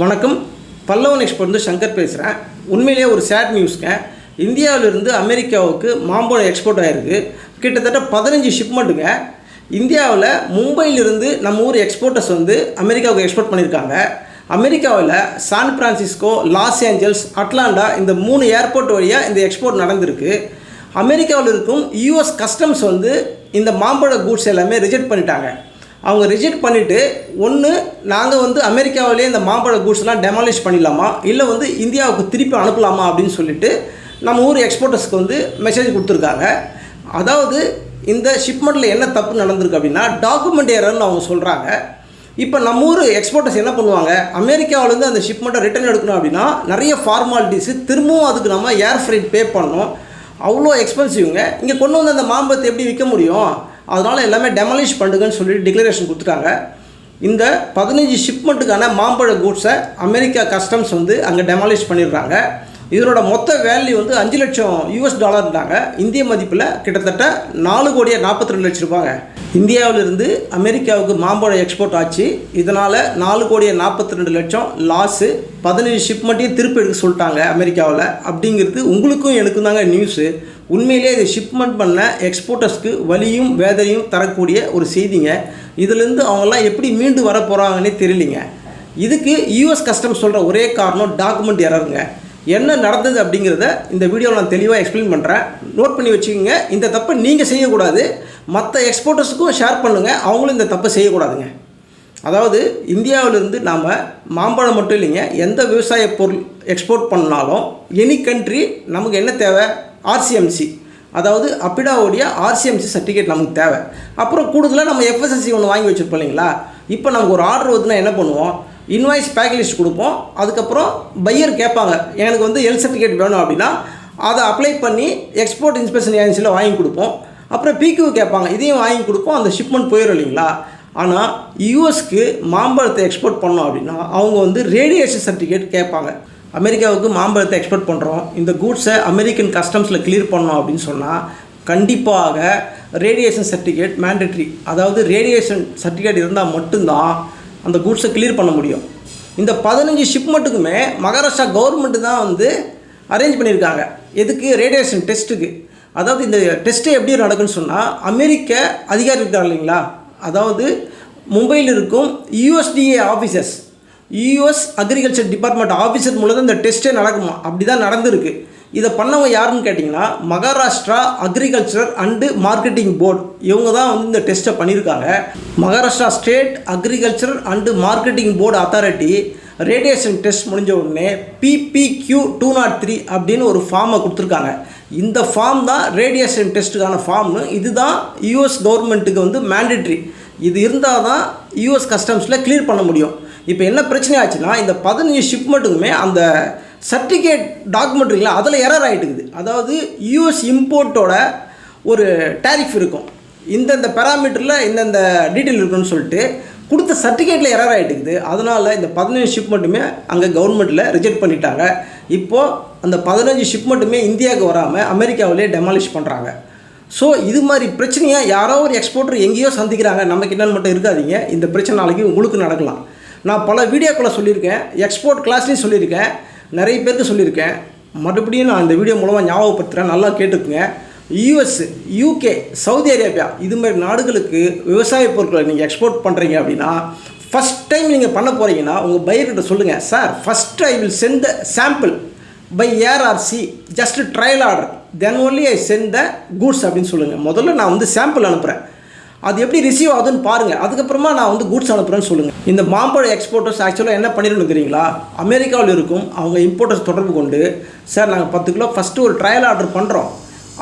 வணக்கம். பல்லவன் எக்ஸ்போர்ட் வந்து சங்கர் பேசுகிறேன் உண்மையிலேயே ஒரு சேட் நியூஸ்ங்க இந்தியாவிலிருந்து அமெரிக்காவுக்கு மாம்பழம் எக்ஸ்போர்ட் ஆகிருக்கு கிட்டத்தட்ட பதினஞ்சு ஷிப்மெண்ட்டுங்க இந்தியாவில் மும்பையிலிருந்து நம்ம ஊர் எக்ஸ்போர்ட்டர்ஸ் வந்து அமெரிக்காவுக்கு எக்ஸ்போர்ட் பண்ணியிருக்காங்க. அமெரிக்காவில் San Francisco Los Angeles Atlanta இந்த மூணு ஏர்போர்ட் வழியாக இந்த எக்ஸ்போர்ட் நடந்திருக்கு. அமெரிக்காவில் இருக்கும் யூஎஸ் கஸ்டம்ஸ் வந்து இந்த மாம்பழ கூட்ஸ் எல்லாமே ரிஜெக்ட் பண்ணிட்டாங்க. அவங்க ரிஜெக்ட் பண்ணிவிட்டு ஒன்று நாங்கள் வந்து அமெரிக்காவிலே இந்த மாம்பழ கூட்ஸ்லாம் டெமாலிஷ் பண்ணிடலாமா? இல்லை வந்து இந்தியாவுக்கு திருப்பி அனுப்பலாமா அப்படின்னு சொல்லிட்டு நம்ம ஊர் எக்ஸ்போர்ட்டர்ஸ்க்கு வந்து மெசேஜ் கொடுத்துருக்காங்க. அதாவது இந்த ஷிப்மெண்ட்டில் என்ன தப்பு நடந்திருக்கு அப்படின்னா டாக்குமெண்ட் ஏரர்னு அவங்க சொல்கிறாங்க இப்போ நம்ம ஊர் எக்ஸ்போர்ட்டர்ஸ் என்ன பண்ணுவாங்க? அமெரிக்காவிலேருந்து அந்த ஷிப்மெண்ட்டை ரிட்டர்ன் எடுக்கணும் அப்படின்னா நிறைய ஃபார்மாலிட்டிஸு திரும்பவும் அதுக்கு நம்ம ஏர் ஃப்ரைட் பே பண்ணணும். அவ்வளோ எக்ஸ்பென்சிவ்ங்க இங்கே கொண்டு வந்து அந்த மாம்பழத்தை எப்படி விற்க முடியும்? அதனால் எல்லாமே டெமாலிஷ் பண்ணுங்கன்னு சொல்லிட்டு டிக்ளரேஷன் கொடுத்துட்டாங்க. இந்த பதினஞ்சு ஷிப்மெண்ட்டுக்கான மாம்பழ கூட்ஸை அமெரிக்கா கஸ்டம்ஸ் வந்து அங்கே டெமாலிஷ் பண்ணிடுறாங்க. இதனோட மொத்த வேல்யூ வந்து அஞ்சு லட்சம் யூஎஸ் டாலர்ன்றாங்க இந்திய மதிப்பில் கிட்டத்தட்ட நாலு கோடியே நாற்பத்தி ரெண்டு லட்சம் ரூபாங்க. இந்தியாவிலிருந்து அமெரிக்காவுக்கு மாம்பழம் எக்ஸ்போர்ட் ஆச்சு. இதனால் நாலு கோடியே நாற்பத்தி ரெண்டு லட்சம் லாஸு பதினஞ்சு ஷிப்மெண்ட்டையும் திருப்பி எடுக்க சொல்லிட்டாங்க அமெரிக்காவில். அப்படிங்கிறது உங்களுக்கும் எனக்கும் தாங்க நியூஸு உண்மையிலே இது ஷிப்மெண்ட் பண்ண எக்ஸ்போர்ட்டர்ஸ்க்கு வலியும் வேதனையும் தரக்கூடிய ஒரு செய்திங்க. இதுலேருந்து அவங்கெல்லாம் எப்படி மீண்டு வர போகிறாங்கன்னே தெரியலிங்க. இதுக்கு யூஎஸ் கஸ்டம் சொல்கிற ஒரே காரணம் டாக்குமெண்ட் எரருங்க என்ன நடந்தது அப்படிங்கிறத இந்த வீடியோவில் நான் தெளிவாக எக்ஸ்பிளைன் பண்ணுறேன் நோட் பண்ணி வச்சுக்கோங்க. இந்த தப்பை நீங்கள் செய்யக்கூடாது. மற்ற எக்ஸ்போர்ட்டர்ஸுக்கும் ஷேர் பண்ணுங்கள் அவங்களும் இந்த தப்பை செய்யக்கூடாதுங்க. அதாவது இந்தியாவிலிருந்து நாம் மாம்பழம் மட்டும் இல்லைங்க. எந்த விவசாய பொருள் எக்ஸ்போர்ட் பண்ணாலும் எனி கண்ட்ரி நமக்கு என்ன தேவை? ஆர்சிஎம்சி அதாவது அப்பிடாவுடைய ஆர்சிஎம்சி சர்டிஃபிகேட் நமக்கு தேவை. அப்புறம் கூடுதலாக நம்ம எஃப்எஸ்எஸ்சி ஒன்று வாங்கி வச்சுருப்போம் இல்லைங்களா? இப்போ நமக்கு ஒரு ஆர்டர் வந்துன்னா என்ன பண்ணுவோம்? இன்வாய்ஸ் பேக்கேஜ் கொடுப்போம். அதுக்கப்புறம் பையர் கேட்பாங்க எனக்கு வந்து எல் சர்டிஃபிகேட் வேணும் அப்படின்னா அதை அப்ளை பண்ணி எக்ஸ்போர்ட் இன்ஸ்பெக்ஷன் ஏஜென்சியில் வாங்கி கொடுப்போம். அப்புறம் பிக்யூ கேட்பாங்க இதையும் வாங்கி கொடுப்போம் அந்த ஷிப்மெண்ட் போயிடும் இல்லைங்களா? ஆனால் யூஎஸ்க்கு மாம்பழத்தை எக்ஸ்போர்ட் பண்ணோம் அப்படின்னா அவங்க வந்து ரேடியேஷன் சர்டிஃபிகேட் கேட்பாங்க. அமெரிக்காவுக்கு மாம்பழத்தை எக்ஸ்போர்ட் பண்ணுறோம் இந்த கூட்ஸை அமெரிக்கன் கஸ்டம்ஸில் கிளியர் பண்ணோம் அப்படின்னு சொன்னால் கண்டிப்பாக ரேடியேஷன் சர்டிஃபிகேட் மேண்டட்ரி அதாவது ரேடியேஷன் சர்டிஃபிகேட் இருந்தால் மட்டும்தான் அந்த கூட்ஸை கிளியர் பண்ண முடியும். இந்த பதினஞ்சு ஷிப்மெண்ட்டுக்குமே மகாராஷ்டிரா கவர்மெண்ட்டு தான் வந்து அரேஞ்ச் பண்ணியிருக்காங்க. எதுக்கு? ரேடியேஷன் டெஸ்ட்டுக்கு அதாவது இந்த டெஸ்ட்டு எப்படி நடக்குன்னு சொன்னால் அமெரிக்க அதிகாரி இருக்காங்க இல்லைங்களா? அதாவது மும்பையில் இருக்கும் USDA officers US agriculture department officer மூலம் இந்த டெஸ்ட்டே நடக்குமா? அப்படி தான் நடந்திருக்கு. இதை பண்ணவங்க யாருன்னு கேட்டிங்கன்னா Maharashtra agriculture and marketing board இவங்க தான் வந்து இந்த டெஸ்ட்டை பண்ணியிருக்காங்க. Maharashtra state agriculture and marketing board authority radiation test முடிஞ்ச உடனே பிபிக்யூ டூ நாட் த்ரீ அப்படின்னு ஒரு ஃபார்மை கொடுத்துருக்காங்க. இந்த ஃபார்ம் தான் ரேடியேஷன் டெஸ்ட்டுக்கான ஃபார்ம்னு இதுதான் யூஎஸ் கவர்மெண்ட்டுக்கு வந்து மேண்டட்ரி இது இருந்தால் தான் யூஎஸ் கஸ்டம்ஸில் கிளியர் பண்ண முடியும். இப்போ என்ன பிரச்சனை ஆச்சுன்னா இந்த பதினஞ்சு ஷிப்மெண்ட்டுக்குமே அந்த சர்டிஃபிகேட் டாக்குமெண்ட் இருக்குல்ல அதில் எரர் ஆகிட்டுக்குது அதாவது யூஎஸ் இம்போர்ட்டோட ஒரு டேரிஃப் இருக்கும். இந்தந்த பேராமீட்டரில் இந்தந்த டீட்டெயில் இருக்குன்னு சொல்லிட்டு கொடுத்த சர்டிஃபிகேட்டில் எரர் ஆகிட்டுக்குது அதனால் இந்த பதினஞ்சு ஷிப்மெண்ட்டுமே அங்கே கவர்மெண்ட்டில் ரிஜெக்ட் பண்ணிட்டாங்க. இப்போது அந்த பதினஞ்சு ஷிப்மெண்ட்டுமே இந்தியாவுக்கு வராமல் அமெரிக்காவிலே டெமாலிஷ் பண்ணுறாங்க ஸோ இது மாதிரி பிரச்சனையாக யாரோ ஒரு எக்ஸ்போர்ட்டர் எங்கேயோ சந்திக்கிறாங்க. நமக்கு என்னென்னு மட்டும் இருக்காதீங்க. இந்த பிரச்சனை நாளைக்கு உங்களுக்கு நடக்கலாம். நான் பல வீடியோக்களை சொல்லியிருக்கேன் எக்ஸ்போர்ட் கிளாஸ்லேயும் சொல்லியிருக்கேன் நிறைய பேருக்கு சொல்லியிருக்கேன். மறுபடியும் நான் இந்த வீடியோ மூலமாக ஞாபகப்படுத்துகிறேன் நல்லா கேட்டுக்குங்க. யூஎஸ் யூகே சவுதி அரேபியா இது மாதிரி நாடுகளுக்கு விவசாய பொருட்களை நீங்கள் எக்ஸ்போர்ட் பண்ணுறீங்க அப்படின்னா ஃபஸ்ட் டைம் நீங்கள் பண்ண போகிறீங்கன்னா உங்கள் பையர்கிட்ட சொல்லுங்கள் sir first I will send the sample by air RC just trial order then only I send the goods அப்படின்னு சொல்லுங்கள் முதல்ல நான் வந்து சாம்பிள் அனுப்புகிறேன் அது எப்படி ரிசீவ் ஆகுதுன்னு பாருங்கள் அதுக்கப்புறமா நான் வந்து கூட்ஸ் அனுப்புகிறேன்னு சொல்லுங்கள் இந்த மாம்பழ எக்ஸ்போர்ட்டர்ஸ் ஆக்சுவலாக என்ன பண்ணிடணும் தெரியுங்களா? அமெரிக்காவில் இருக்கும். அவங்க இம்போர்ட்டர்ஸ் தொடர்பு கொண்டு சார் நாங்கள் பத்து கிலோ ஃபஸ்ட்டு ஒரு ட்ரையல் ஆர்டர் பண்ணுறோம்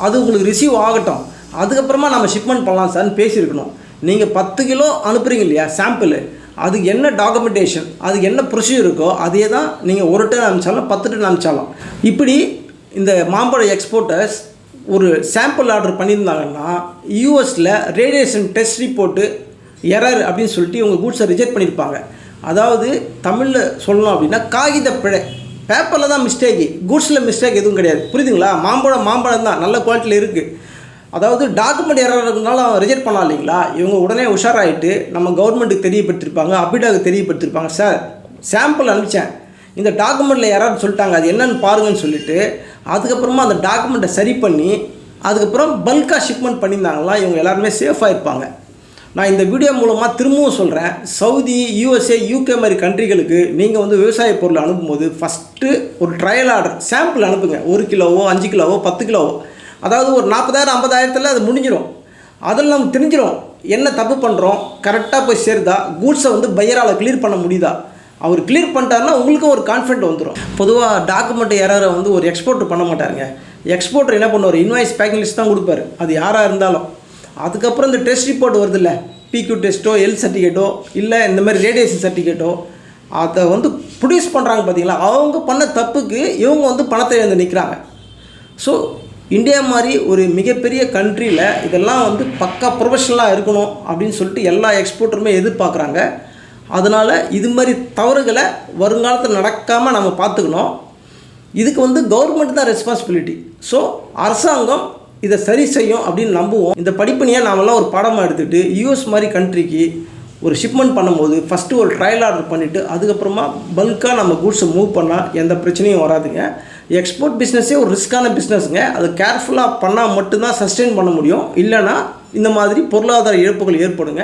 அது உங்களுக்கு ரிசீவ் ஆகட்டும். அதுக்கப்புறமா நம்ம ஷிப்மெண்ட் பண்ணலாம் சார்னு பேசியிருக்கணும். நீங்கள் பத்து கிலோ அனுப்புகிறீங்க இல்லையா சாம்பிள் அதுக்கு என்ன டாக்குமெண்டேஷன் அதுக்கு என்ன ப்ரொசீஜர் இருக்கோ அதே தான் நீங்கள் ஒரு டன் அனுப்பிச்சாலும் பத்து டன் அனுப்பிச்சாலும். இப்படி இந்த மாம்பழ எக்ஸ்போர்ட்டர்ஸ் ஒரு சாம்பிள் ஆர்டர் பண்ணியிருந்தாங்கன்னா யூஎஸில் ரேடியேஷன் டெஸ்ட் ரிப்போர்ட்டு எரர் அப்படின்னு சொல்லிட்டு இவங்க கூட்ஸை ரிஜெக்ட் பண்ணியிருப்பாங்க. அதாவது தமிழில் சொல்லணும் அப்படின்னா காகித பிழை. பேப்பரில் தான் மிஸ்டேக்கு கூட்ஸில் மிஸ்டேக் எதுவும் கிடையாது. புரியுதுங்களா? மாம்பழம் மாம்பழம் தான். நல்ல குவாலிட்டியில் இருக்குது அதாவது டாக்குமெண்ட் எரர் இருந்தாலும் அவன் ரிஜெக்ட் பண்ணலாம் இல்லைங்களா? இவங்க உடனே உஷாராயிட்டு நம்ம கவர்மெண்ட்டுக்கு தெரியப்படுத்திருப்பாங்க அபிடாவுக்கு தெரியப்படுத்திருப்பாங்க. Sir sample அனுப்பிச்சேன். இந்த டாக்குமெண்ட்டில் யாராவது சொல்லிட்டாங்க அது என்னன்னு பாருங்கன்னு சொல்லிட்டு அதுக்கப்புறமா அந்த டாக்குமெண்ட்டை சரி பண்ணி அதுக்கப்புறம் பல்காக ஷிப்மெண்ட் பண்ணியிருந்தாங்களா இவங்க எல்லாருமே சேஃபாக இருப்பாங்க. நான் இந்த வீடியோ மூலமாக திரும்பவும் சொல்கிறேன் சவுதி யூஎஸ்ஏ யூகே மாதிரி கண்ட்ரிகளுக்கு நீங்கள் வந்து விவசாய பொருள் அனுப்பும்போது ஃபஸ்ட்டு ஒரு ட்ரையல் ஆர்டர் சாம்பிள் அனுப்புங்க. ஒரு கிலோவோ அஞ்சு கிலோவோ பத்து கிலோவோ. அதாவது ஒரு நாற்பதாயிரம் ஐம்பதாயிரத்தில் அது முடிஞ்சிடும் அதில் நம்ம தெரிஞ்சிடும் என்ன தப்பு பண்ணுறோம் கரெக்டாக போய் சேருதா? கூட்ஸை வந்து பையரால் கிளியர் பண்ண முடியுதா? அவர் கிளியர் பண்ணிட்டாருன்னா உங்களுக்கும் ஒரு கான்ஃபிடென்ட் வந்துடும் பொதுவாக டாக்குமெண்ட் யாராவது வந்து ஒரு எக்ஸ்போர்ட் பண்ண மாட்டாருங்க. எக்ஸ்போர்ட்டர் என்ன பண்ணுவார்? இன்வாய்ஸ் பேக்கிங் லிஸ்ட் தான் கொடுப்பாரு. அது யாராக இருந்தாலும். அதுக்கப்புறம் இந்த டெஸ்ட் ரிப்போர்ட் வருது இல்லை பிக்யூ டெஸ்ட்டோ எல் சர்டிஃபிகேட்டோ இல்லை இந்த மாதிரி ரேடியேஷன் சர்டிஃபிகேட்டோ அதை வந்து ப்ரொடியூஸ் பண்ணுறாங்க பார்த்தீங்களா அவங்க பண்ண தப்புக்கு இவங்க வந்து பணத்தை எழுந்து நிற்கிறாங்க ஸோ இந்தியா மாதிரி ஒரு மிகப்பெரிய கண்ட்ரியில் இதெல்லாம் வந்து பக்கா ப்ரொஃபஷனலாக இருக்கணும் அப்படின்னு சொல்லிட்டு எல்லா எக்ஸ்போர்ட்டருமே எதிர்பார்க்குறாங்க. அதனால் இது மாதிரி தவறுகளை வருங்காலத்தில் நடக்காமல் நம்ம பார்த்துக்கணும். இதுக்கு வந்து கவர்மெண்ட் தான் ரெஸ்பான்சிபிலிட்டி ஸோ அரசாங்கம் இதை சரி செய்யும் அப்படின்னு நம்புவோம். இந்த படிப்பினையை நாமெல்லாம் ஒரு பாடமாக எடுத்துகிட்டு யூஎஸ் மாதிரி கண்ட்ரிக்கு ஒரு ஷிப்மெண்ட் பண்ணும்போது ஃபஸ்ட்டு ஒரு ட்ரையல் ஆர்டர் பண்ணிவிட்டு அதுக்கப்புறமா பல்காக நம்ம கூட்ஸை மூவ் பண்ணால் எந்த பிரச்சனையும் வராதுங்க. எக்ஸ்போர்ட் பிஸ்னஸே ஒரு ரிஸ்க்கான பிஸ்னஸ்ங்க அது கேர்ஃபுல்லாக பண்ணால் மட்டும்தான் சஸ்டெயின் பண்ண முடியும். இல்லைன்னா இந்த மாதிரி பொருளாதார இழப்புகள் ஏற்படுங்க.